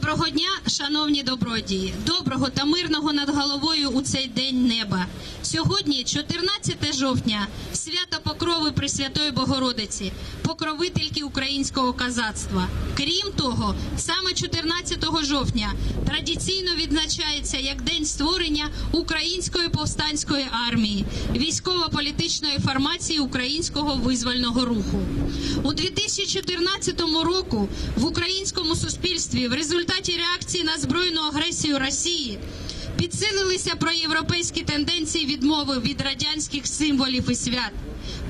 Доброго дня, шановні добродії, доброго та мирного над головою у цей день неба. Сьогодні, 14 жовтня, свято Покрови Пресвятої Богородиці, покровительки українського казацтва. Крім того, саме 14 жовтня традиційно відзначається як день створення Української повстанської армії, військово-політичної формації українського визвольного руху. У 2014 року в українському суспільстві в результаті реакції на збройну агресію Росії підсилилися проєвропейські тенденції відмови від радянських символів і свят.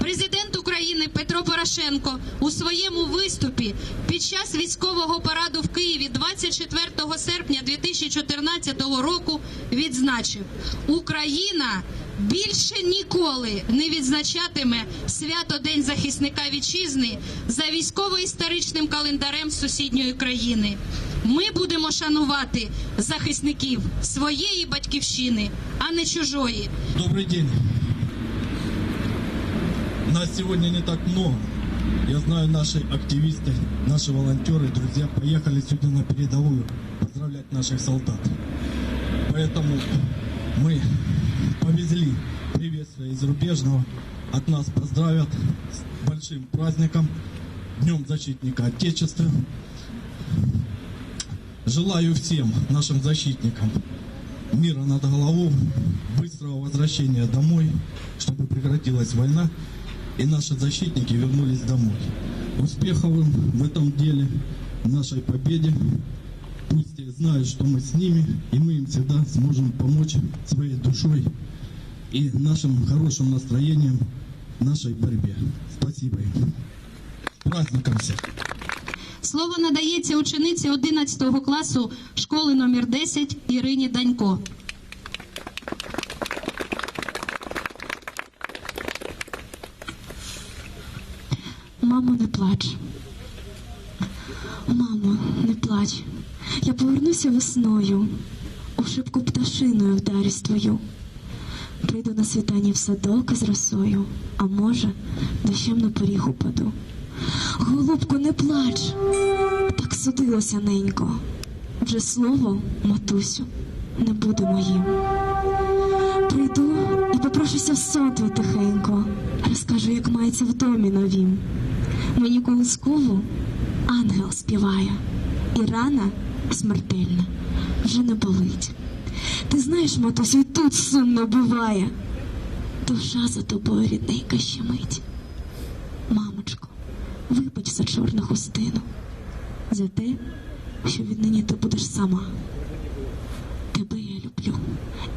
Президент України Петро Порошенко у своєму виступі під час військового параду в Києві 24 серпня 2014 року відзначив: Україна більше ніколи не відзначатиме свято День захисника вітчизни за військово-історичним календарем сусідньої країни. Ми будемо шанувати захисників своєї батьківщини, а не чужої. Добрый день. Нас сегодня не так много. Я знаю, наши активисты, наши волонтеры, друзья поехали сегодня на передовую поздравлять наших солдат. Поэтому мы повезли приветствие из зарубежного. От нас поздравят с большим праздником, Днем Защитника Отечества. Желаю всем нашим защитникам мира над головой, быстрого возвращения домой, чтобы прекратилась война и наши защитники вернулись домой. Успехов им в этом деле, нашей победе. Пусть знают, что мы с ними, и мы им всегда сможем помочь своей душой и нашим хорошим настроением в нашей борьбе. Спасибо им. Праздником всех! Слово надається учениці 11 класу школи номер 10 Ірині Данько. Мамо, не плач. Мамо, не плач. Я повернуся весною, у шибку пташиною вдарюсь твою. Прийду на світанні в садок із росою, а може, дощем на поріг упаду. Голубко, не плач, так судилося ненько. Вже слово, матусю, не буде моїм. Прийду і попрошуся в сон твій тихенько, розкажу, як мається в домі новім. Мені колискову ангел співає, і рана смертельна вже не болить. Ти знаєш, матусю, і тут сумно буває. Душа за тобою рідненька щемить. Мамочко, вибач за чорну хустину, за те, що віднині ти будеш сама. Тебе я люблю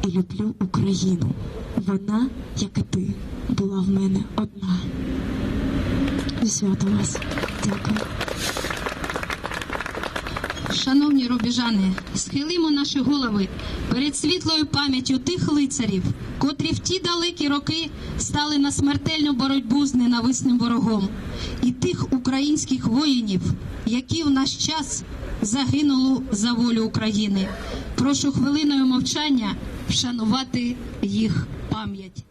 і люблю Україну. Вона, як і ти, була в мене одна. Свято вас. Дякую. Шановні рубіжани, схилимо наші голови перед світлою пам'яттю тих лицарів, котрі в ті далекі роки стали на смертельну боротьбу з ненависним ворогом, і тих українських воїнів, які в наш час загинули за волю України. Прошу хвилиною мовчання вшанувати їх пам'ять.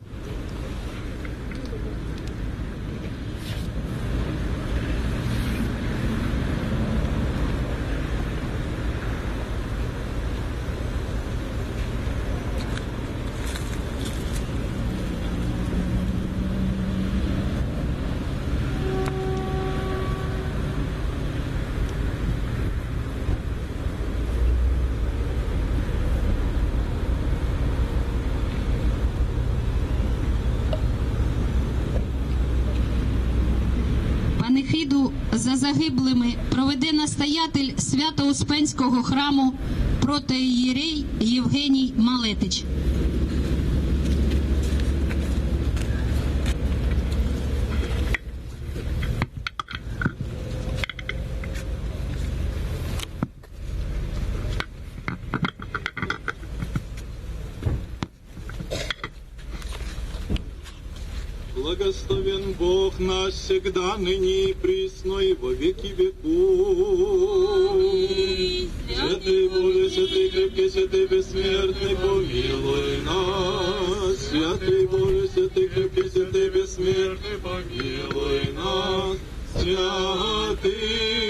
Панихиду за загиблими проведе настоятель Свято-Успенського храму протоієрей Євгеній Малетич. Благословен Бог наш всегда, ныне и присно, и во веки веков. Святый Боже, святый крепкий, святый бессмертный, помилуй нас. Святый Боже, святый крепкий, святый бессмертный, помилуй нас. Святый Боже, святый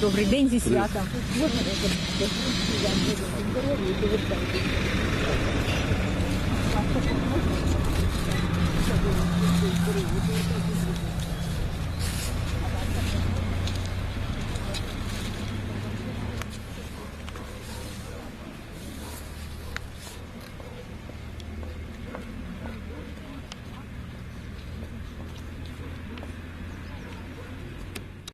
Добрий день зі святом.